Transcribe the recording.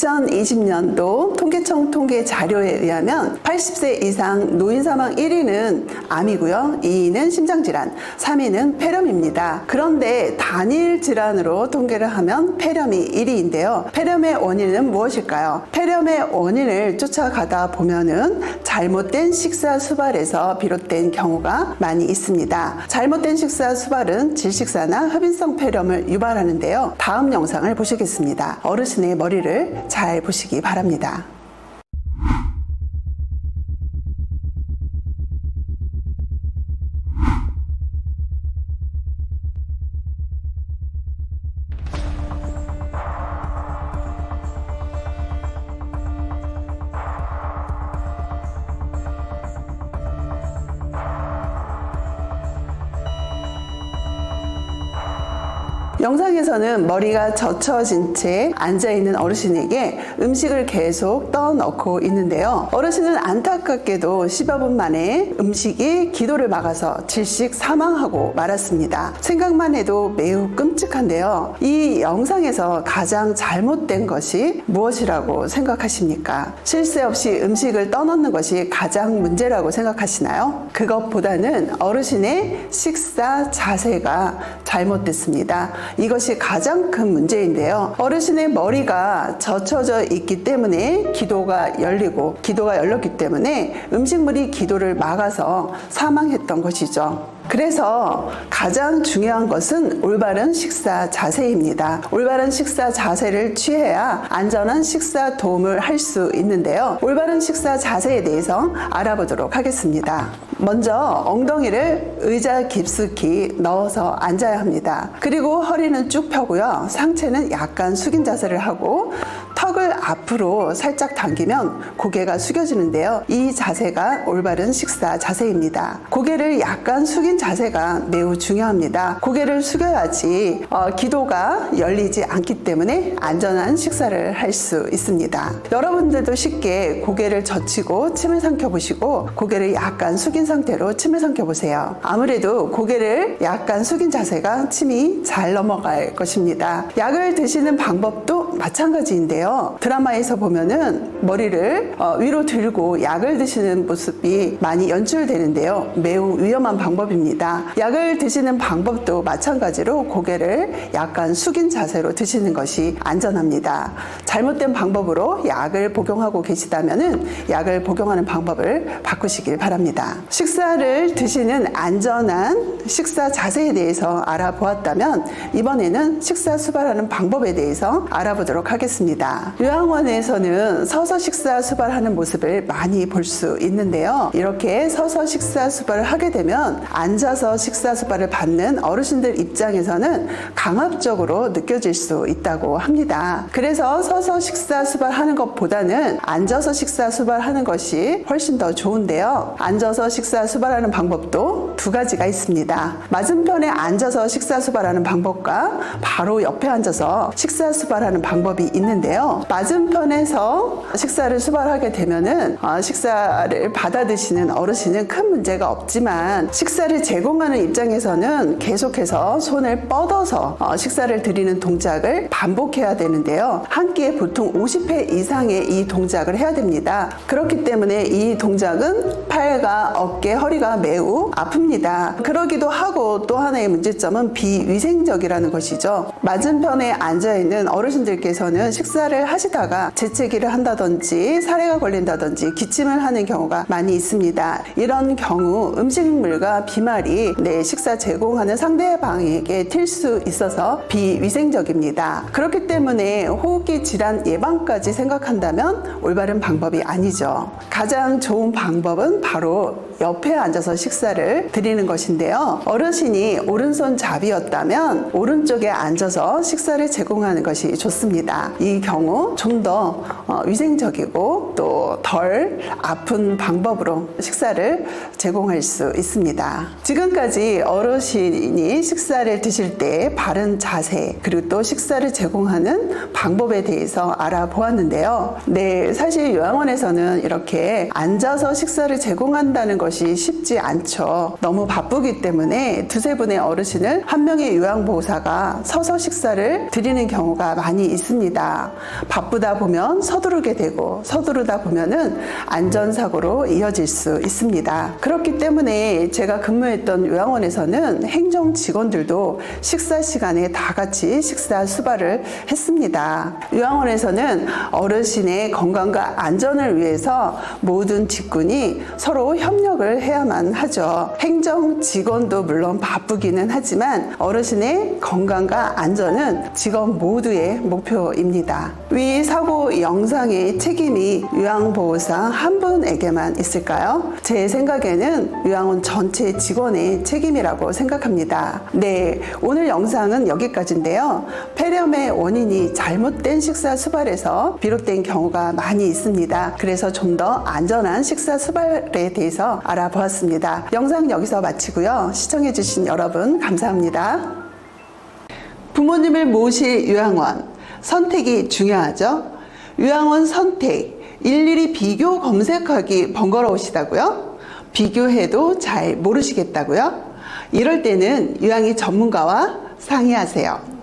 2020년도 통계청 통계 자료에 의하면 80세 이상 노인 사망 1위는 암이고요. 2위는 심장질환, 3위는 폐렴입니다. 그런데 단일 질환으로 통계를 하면 폐렴이 1위인데요. 폐렴의 원인은 무엇일까요? 폐렴의 원인을 쫓아가다 보면은 잘못된 식사 수발에서 비롯된 경우가 많이 있습니다. 잘못된 식사 수발은 질식사나 흡인성 폐렴을 유발하는데요. 다음 영상을 보시겠습니다. 어르신의 머리를 잘 보시기 바랍니다. 영상에서는 머리가 젖혀진 채 앉아있는 어르신에게 음식을 계속 떠넣고 있는데요. 어르신은 안타깝게도 10여 분 만에 음식이 기도를 막아서 질식 사망하고 말았습니다. 생각만 해도 매우 끔찍한데요. 이 영상에서 가장 잘못된 것이 무엇이라고 생각하십니까? 실세 없이 음식을 떠넣는 것이 가장 문제라고 생각하시나요? 그것보다는 어르신의 식사 자세가 잘못됐습니다. 이것이 가장 큰 문제인데요. 어르신의 머리가 젖혀져 있기 때문에 기도가 열리고 기도가 열렸기 때문에 음식물이 기도를 막아서 사망했던 것이죠. 그래서 가장 중요한 것은 올바른 식사 자세입니다. 올바른 식사 자세를 취해야 안전한 식사 도움을 할 수 있는데요. 올바른 식사 자세에 대해서 알아보도록 하겠습니다. 먼저 엉덩이를 의자 깊숙이 넣어서 앉아야 합니다. 그리고 허리는 쭉 펴고요. 상체는 약간 숙인 자세를 하고 턱을 앞으로 살짝 당기면 고개가 숙여지는데요. 이 자세가 올바른 식사 자세입니다. 고개를 약간 숙인 자세가 매우 중요합니다. 고개를 숙여야지 어, 기도가 열리지 않기 때문에 안전한 식사를 할 수 있습니다. 여러분들도 쉽게 고개를 젖히고 침을 삼켜 보시고 고개를 약간 숙인 상태로 침을 삼켜 보세요. 아무래도 고개를 약간 숙인 자세가 침이 잘 넘어갈 것입니다. 약을 드시는 방법도 마찬가지인데요. 드라마에서 보면은 머리를 어, 위로 들고 약을 드시는 모습이 많이 연출되는데요. 매우 위험한 방법입니다. 약을 드시는 방법도 마찬가지로 고개를 약간 숙인 자세로 드시는 것이 안전합니다. 잘못된 방법으로 약을 복용하고 계시다면은 약을 복용하는 방법을 바꾸시길 바랍니다. 식사를 드시는 안전한 식사 자세에 대해서 알아보았다면 이번에는 식사 수발하는 방법에 대해서 알아보도록 하겠습니다. 요양원에서는 서서 식사 수발하는 모습을 많이 볼 수 있는데요. 이렇게 서서 식사 수발을 하게 되면 앉아서 식사 수발을 받는 어르신들 입장에서는 강압적으로 느껴질 수 있다고 합니다. 그래서 서서 식사 수발하는 것보다는 앉아서 식사 수발하는 것이 훨씬 더 좋은데요. 앉아서 식사 수발하는 방법도 두 가지가 있습니다. 맞은편에 앉아서 식사 수발하는 방법과 바로 옆에 앉아서 식사 수발하는 방법 이 있는데요. 맞은편에서 식사를 수발하게 되면은 어, 식사를 받아 드시는 어르신은 큰 문제가 없지만 식사를 제공하는 입장에서는 계속해서 손을 뻗어서 어, 식사를 드리는 동작을 반복해야 되는데요. 한 끼에 보통 50회 이상의 이 동작을 해야 됩니다. 그렇기 때문에 이 동작은 팔과 어깨, 허리가 매우 아픕니다. 그러기도 하고 또 하나의 문제점은 비위생적이라는 것이죠. 맞은편에 앉아 있는 어르신들께 서는 식사를 하시다가 재채기를 한다든지 사례가 걸린다든지 기침을 하는 경우가 많이 있습니다. 이런 경우 음식물과 비말이 내 식사 제공하는 상대방에게 튈 수 있어서 비위생적입니다. 그렇기 때문에 호흡기 질환 예방까지 생각한다면 올바른 방법이 아니죠. 가장 좋은 방법은 바로 옆에 앉아서 식사를 드리는 것인데요. 어르신이 오른손 잡이였다면 오른쪽에 앉아서 식사를 제공하는 것이 좋습니다. 이 경우 좀 더 위생적이고 또 덜 아픈 방법으로 식사를 제공할 수 있습니다. 지금까지 어르신이 식사를 드실 때 바른 자세 그리고 또 식사를 제공하는 방법에 대해서 알아보았는데요. 네, 사실 요양원에서는 이렇게 앉아서 식사를 제공한다는 것이 것이 쉽지 않죠. 너무 바쁘기 때문에 두세 분의 어르신을 한 명의 요양보호사가 서서 식사를 드리는 경우가 많이 있습니다. 바쁘다 보면 서두르게 되고 서두르다 보면은 안전사고로 이어질 수 있습니다. 그렇기 때문에 제가 근무했던 요양원에서는 행정 직원들도 식사 시간에 다 같이 식사 수발을 했습니다. 요양원에서는 어르신의 건강과 안전을 위해서 모든 직군이 서로 협력 을 해야만 하죠. 행정 직원도 물론 바쁘기는 하지만 어르신의 건강과 안전은 직원 모두의 목표입니다. 위 사고 영상의 책임이 요양보호사 한 분에게만 있을까요? 제 생각에는 요양원 전체 직원의 책임이라고 생각합니다. 네, 오늘 영상은 여기까지인데요. 폐렴의 원인이 잘못된 식사 수발에서 비롯된 경우가 많이 있습니다. 그래서 좀 더 안전한 식사 수발에 대해서 알아보았습니다. 영상 여기서 마치고요. 시청해주신 여러분 감사합니다. 부모님을 모실 요양원 선택이 중요하죠. 요양원 선택 일일이 비교 검색하기 번거로우시다고요? 비교해도 잘 모르시겠다고요? 이럴 때는 요양의 전문가와 상의하세요.